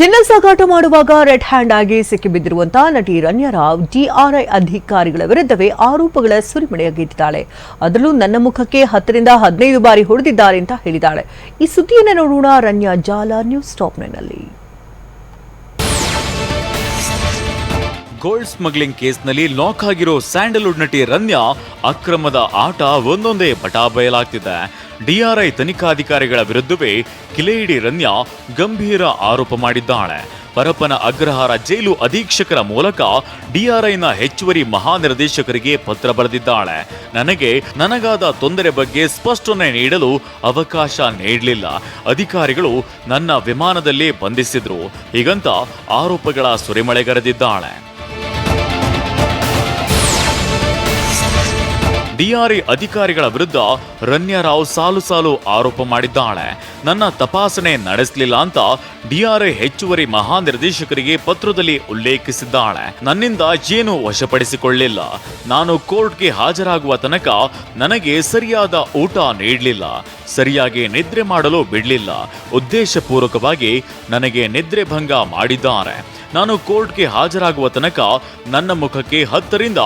ಚಿನ್ನ ಸಾಗಾಟ ಮಾಡುವಾಗ ರೆಡ್ ಹ್ಯಾಂಡ್ ಆಗಿ ಸಿಕ್ಕಿಬಿದ್ದಿರುವಂತಹ ನಟಿ ರಣ್ಯರಾವ್ ಡಿಆರ್ಐ ಅಧಿಕಾರಿಗಳ ವಿರುದ್ಧವೇ ಆರೋಪಗಳ ಸುರಿಮಳೆಯಾಗಿದ್ದಾಳೆ. ಅದರಲ್ಲೂ ನನ್ನ ಮುಖಕ್ಕೆ ಹತ್ತರಿಂದ ಹದಿನೈದು ಬಾರಿ ಹೊಡೆದಿದ್ದಾರೆ ಅಂತ ಹೇಳಿದ್ದಾಳೆ. ಈ ಸುದ್ದಿಯನ್ನು ನೋಡೋಣ ರಣ್ಯಾ ಜಾಲ ನ್ಯೂಸ್ ಟಾಪ್ನಲ್ಲಿ ಗೋಲ್ಡ್ ಸ್ಮಗ್ಲಿಂಗ್ ಕೇಸ್ನಲ್ಲಿ ಲಾಕ್ ಆಗಿರೋ ಸ್ಯಾಂಡಲ್ವುಡ್ ನಟಿ ರನ್ಯಾ ಅಕ್ರಮದ ಆಟ ಒಂದೊಂದೇ ಪಟಾ ಬಯಲಾಗ್ತಿದೆ ಡಿಆರ್ಐ ತನಿಖಾಧಿಕಾರಿಗಳ ವಿರುದ್ಧವೇ ಕಿಲೇಡಿ ರನ್ಯಾ ಗಂಭೀರ ಆರೋಪ ಮಾಡಿದ್ದಾಳೆ. ಪರಪ್ಪನ ಅಗ್ರಹಾರ ಜೈಲು ಅಧೀಕ್ಷಕರ ಮೂಲಕ ಡಿಆರ್ಐನ ಹೆಚ್ಚುವರಿ ಮಹಾನಿರ್ದೇಶಕರಿಗೆ ಪತ್ರ ಬರೆದಿದ್ದಾಳೆ. ನನಗೆ ನನಗಾದ ತೊಂದರೆ ಬಗ್ಗೆ ಸ್ಪಷ್ಟನೆ ನೀಡಲು ಅವಕಾಶ ನೀಡಲಿಲ್ಲ. ಅಧಿಕಾರಿಗಳು ನನ್ನ ವಿಮಾನದಲ್ಲೇ ಬಂಧಿಸಿದ್ರು. ಹೀಗಂತ ಆರೋಪಗಳ ಸುರಿಮಳೆಗರೆದಿದ್ದಾಳೆ ಡಿಆರ್ಐ ಅಧಿಕಾರಿಗಳ ವಿರುದ್ಧ ರನ್ಯಾರಾವ್ ಸಾಲು ಸಾಲು ಆರೋಪ ಮಾಡಿದ್ದಾಳೆ. ನನ್ನ ತಪಾಸಣೆ ನಡೆಸಲಿಲ್ಲ ಅಂತ ಡಿಆರ್ಐ ಹೆಚ್ಚುವರಿ ಮಹಾನಿರ್ದೇಶಕರಿಗೆ ಪತ್ರದಲ್ಲಿ ಉಲ್ಲೇಖಿಸಿದ್ದಾಳೆ. ನನ್ನಿಂದ ಏನು ವಶಪಡಿಸಿಕೊಳ್ಳಿಲ್ಲ. ನಾನು ಕೋರ್ಟ್ಗೆ ಹಾಜರಾಗುವ ತನಕ ನನಗೆ ಸರಿಯಾದ ಊಟ ನೀಡಲಿಲ್ಲ. ಸರಿಯಾಗಿ ನಿದ್ರೆ ಮಾಡಲು ಬಿಡಲಿಲ್ಲ. ಉದ್ದೇಶಪೂರ್ವಕವಾಗಿ ನನಗೆ ನಿದ್ರೆ ಭಂಗ ಮಾಡಿದ್ದಾರೆ. ನಾನು ಕೋರ್ಟ್ಗೆ ಹಾಜರಾಗುವ ತನಕ ನನ್ನ ಮುಖಕ್ಕೆ ಹತ್ತರಿಂದ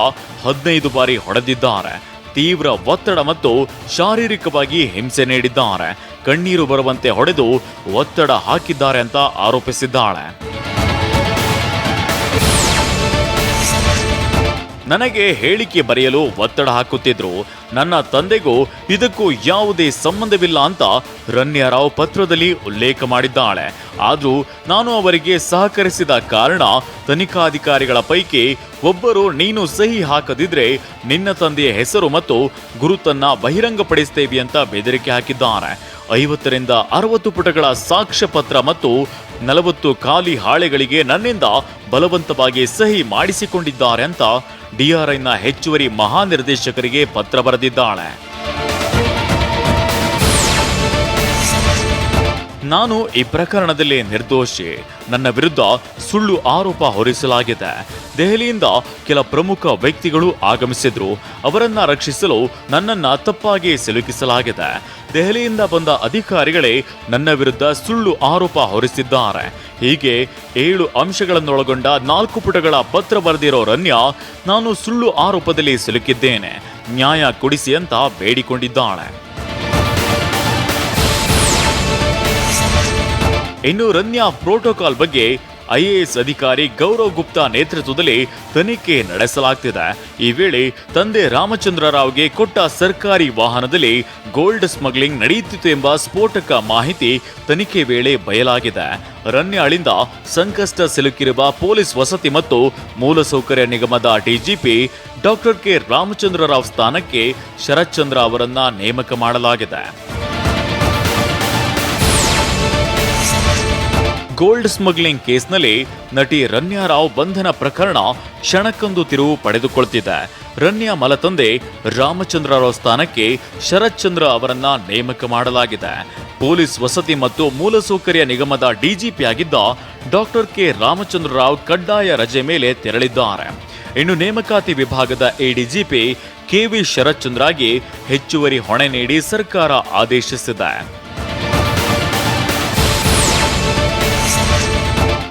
ಹದಿನೈದು ಬಾರಿ ಹೊಡೆದಿದ್ದಾರೆ. ತೀವ್ರ ಒತ್ತಡ ಮತ್ತು ಶಾರೀರಿಕವಾಗಿ ಹಿಂಸೆ ನೀಡಿದ್ದಾರೆ. ಕಣ್ಣೀರು ಬರುವಂತೆ ಹೊಡೆದು ಒತ್ತಡ ಹಾಕಿದ್ದಾರೆ ಅಂತ ಆರೋಪಿಸಿದ್ದಾಳೆ. ನನಗೆ ಹೇಳಿಕೆ ಬರೆಯಲು ಒತ್ತಡ ಹಾಕುತ್ತಿದ್ರು. ನನ್ನ ತಂದೆಗೂ ಇದಕ್ಕೂ ಯಾವುದೇ ಸಂಬಂಧವಿಲ್ಲ ಅಂತ ರನ್ಯಾರಾವ್ ಪತ್ರದಲ್ಲಿ ಉಲ್ಲೇಖ ಮಾಡಿದ್ದಾಳೆ. ಆದರೂ ನಾನು ಅವರಿಗೆ ಸಹಕರಿಸಿದ ಕಾರಣ ತನಿಖಾಧಿಕಾರಿಗಳ ಪೈಕಿ ಒಬ್ಬರು ನೀನು ಸಹಿ ಹಾಕದಿದ್ರೆ ನಿನ್ನ ತಂದೆಯ ಹೆಸರು ಮತ್ತು ಗುರುತನ್ನ ಬಹಿರಂಗಪಡಿಸ್ತೇವೆ ಅಂತ ಬೆದರಿಕೆ ಹಾಕಿದ್ದಾರೆ. ಐವತ್ತರಿಂದ ಅರವತ್ತು ಪುಟಗಳ ಸಾಕ್ಷ್ಯ ಪತ್ರ ಮತ್ತು ನಲವತ್ತು ಖಾಲಿ ಹಾಳೆಗಳಿಗೆ ನನ್ನಿಂದ ಬಲವಂತವಾಗಿ ಸಹಿ ಮಾಡಿಸಿಕೊಂಡಿದ್ದಾರೆ ಅಂತ ಡಿಆರ್ಐನ ಹೆಚ್ಚುವರಿ ಮಹಾನಿರ್ದೇಶಕರಿಗೆ ಪತ್ರ ಬರೆದಿದ್ದಾಳೆ. ನಾನು ಈ ಪ್ರಕರಣದಲ್ಲಿ ನಿರ್ದೋಷಿ. ನನ್ನ ವಿರುದ್ಧ ಸುಳ್ಳು ಆರೋಪ ಹೊರಿಸಲಾಗಿದೆ. ದೆಹಲಿಯಿಂದ ಕೆಲ ಪ್ರಮುಖ ವ್ಯಕ್ತಿಗಳು ಆಗಮಿಸಿದ್ರು. ಅವರನ್ನ ರಕ್ಷಿಸಲು ನನ್ನನ್ನ ತಪ್ಪಾಗಿ ಸಿಲುಕಿಸಲಾಗಿದೆ. ದೆಹಲಿಯಿಂದ ಬಂದ ಅಧಿಕಾರಿಗಳೇ ನನ್ನ ವಿರುದ್ಧ ಸುಳ್ಳು ಆರೋಪ ಹೊರಿಸಿದ್ದಾರೆ. ಹೀಗೆ ಏಳು ಅಂಶಗಳನ್ನೊಳಗೊಂಡ ನಾಲ್ಕು ಪುಟಗಳ ಪತ್ರ ಬರೆದಿರೋ ರನ್ಯ ನಾನು ಸುಳ್ಳು ಆರೋಪದಲ್ಲಿ ಸಿಲುಕಿದ್ದೇನೆ. ನ್ಯಾಯ ಕೊಡಿಸಿ ಅಂತ ಬೇಡಿಕೊಂಡಿದ್ದಾಳೆ. ಇನ್ನು ರನ್ಯಾ ಪ್ರೋಟೋಕಾಲ್ ಬಗ್ಗೆ ಐಎಎಸ್ ಅಧಿಕಾರಿ ಗೌರವ್ ಗುಪ್ತಾ ನೇತೃತ್ವದಲ್ಲಿ ತನಿಖೆ ನಡೆಸಲಾಗ್ತಿದೆ. ಈ ವೇಳೆ ತಂದೆ ರಾಮಚಂದ್ರ ರಾವ್ಗೆ ಕೊಟ್ಟ ಸರ್ಕಾರಿ ವಾಹನದಲ್ಲಿ ಗೋಲ್ಡ್ ಸ್ಮಗ್ಲಿಂಗ್ ನಡೆಯುತ್ತಿತ್ತು ಎಂಬ ಸ್ಫೋಟಕ ಮಾಹಿತಿ ತನಿಖೆ ವೇಳೆ ಬಯಲಾಗಿದೆ. ರನ್ಯಾಳಿಂದ ಸಂಕಷ್ಟ ಸಿಲುಕಿರುವ ಪೊಲೀಸ್ ವಸತಿ ಮತ್ತು ಮೂಲಸೌಕರ್ಯ ನಿಗಮದ DGP doctor K Ramachandra Rao ಸ್ಥಾನಕ್ಕೆ ಶರತ್ ಚಂದ್ರ ಅವರನ್ನ ನೇಮಕ ಮಾಡಲಾಗಿದೆ. ಗೋಲ್ಡ್ ಸ್ಮಗ್ಲಿಂಗ್ ಕೇಸ್ನಲ್ಲಿ ನಟಿ ರನ್ಯಾ ರಾವ್ ಬಂಧನ ಪ್ರಕರಣ ಕ್ಷಣಕ್ಕೊಂದು ತಿರುವು ಪಡೆದುಕೊಳ್ತಿದೆ. ರನ್ಯಾ ಮಲತಂದೆ ರಾಮಚಂದ್ರ ರಾವ್ ಸ್ಥಾನಕ್ಕೆ ಶರತ್ಚಂದ್ರ ಅವರನ್ನ ನೇಮಕ ಮಾಡಲಾಗಿದೆ. ಪೊಲೀಸ್ ವಸತಿ ಮತ್ತು ಮೂಲಸೌಕರ್ಯ ನಿಗಮದ ಡಿಜಿಪಿ ಆಗಿದ್ದ ಡಾಕ್ಟರ್ ಕೆ ರಾಮಚಂದ್ರ ರಾವ್ ಕಡ್ಡಾಯ ರಜೆ ಮೇಲೆ ತೆರಳಿದ್ದಾರೆ. ಇನ್ನು ನೇಮಕಾತಿ ವಿಭಾಗದ ಎಡಿಜಿಪಿ ಕೆ ವಿ ಶರತ್ಚಂದ್ರಾಗಿ ಹೆಚ್ಚುವರಿ ಹೊಣೆ ನೀಡಿ ಸರ್ಕಾರ ಆದೇಶಿಸಿದೆ.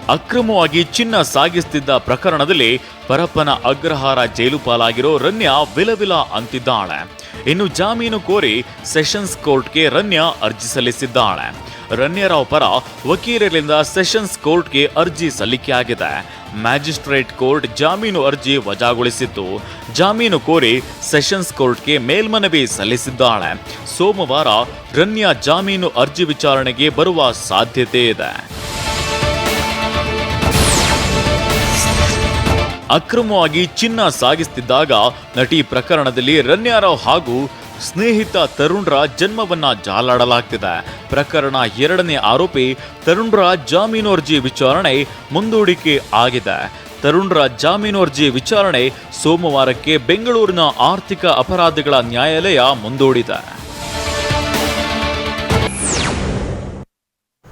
ಅಕ್ರಮವಾಗಿ ಚಿನ್ನ ಸಾಗಿಸ್ತಿದ್ದ ಪ್ರಕರಣದಲ್ಲಿ ಪರಪ್ಪನ ಅಗ್ರಹಾರ ಜೈಲು ಪಾಲಾಗಿರೋ ರನ್ಯಾ ವಿಲವಿಲ ಅಂತಿದ್ದಾಳೆ. ಇನ್ನು ಜಾಮೀನು ಕೋರಿ ಸೆಷನ್ಸ್ ಕೋರ್ಟ್ಗೆ ರನ್ಯಾ ಅರ್ಜಿ ಸಲ್ಲಿಸಿದ್ದಾಳೆ. ರನ್ಯರಾವ್ ಪರ ವಕೀಲರಿಂದ ಸೆಷನ್ಸ್ ಕೋರ್ಟ್ಗೆ ಅರ್ಜಿ ಸಲ್ಲಿಕೆಯಾಗಿದೆ. ಮ್ಯಾಜಿಸ್ಟ್ರೇಟ್ ಕೋರ್ಟ್ ಜಾಮೀನು ಅರ್ಜಿ ವಜಾಗೊಳಿಸಿತ್ತು. ಜಾಮೀನು ಕೋರಿ ಸೆಷನ್ಸ್ ಕೋರ್ಟ್ಗೆ ಮೇಲ್ಮನವಿ ಸಲ್ಲಿಸಿದ್ದಾಳೆ. ಸೋಮವಾರ ರನ್ಯಾ ಜಾಮೀನು ಅರ್ಜಿ ವಿಚಾರಣೆಗೆ ಬರುವ ಸಾಧ್ಯತೆ ಇದೆ. ಅಕ್ರಮವಾಗಿ ಚಿನ್ನ ಸಾಗಿಸುತ್ತಿದ್ದಾಗ ನಟಿ ಪ್ರಕರಣದಲ್ಲಿ ರನ್ಯಾರಾವ್ ಹಾಗೂ ಸ್ನೇಹಿತ ತರುಣ್ ರಾಜ್ ಜನ್ಮವನ್ನ ಜಾಲಾಡಲಾಗ್ತಿದೆ. ಪ್ರಕರಣ ಎರಡನೇ ಆರೋಪಿ ತರುಣ್ ರಾಜ್ ಜಾಮೀನು ಅರ್ಜಿ ವಿಚಾರಣೆ ಮುಂದೂಡಿಕೆ ಆಗಿದೆ. ತರುಣ್ ರಾಜ್ ಜಾಮೀನು ಅರ್ಜಿ ವಿಚಾರಣೆ ಸೋಮವಾರಕ್ಕೆ ಬೆಂಗಳೂರಿನ ಆರ್ಥಿಕ ಅಪರಾಧಗಳ ನ್ಯಾಯಾಲಯ ಮುಂದೂಡಿದೆ.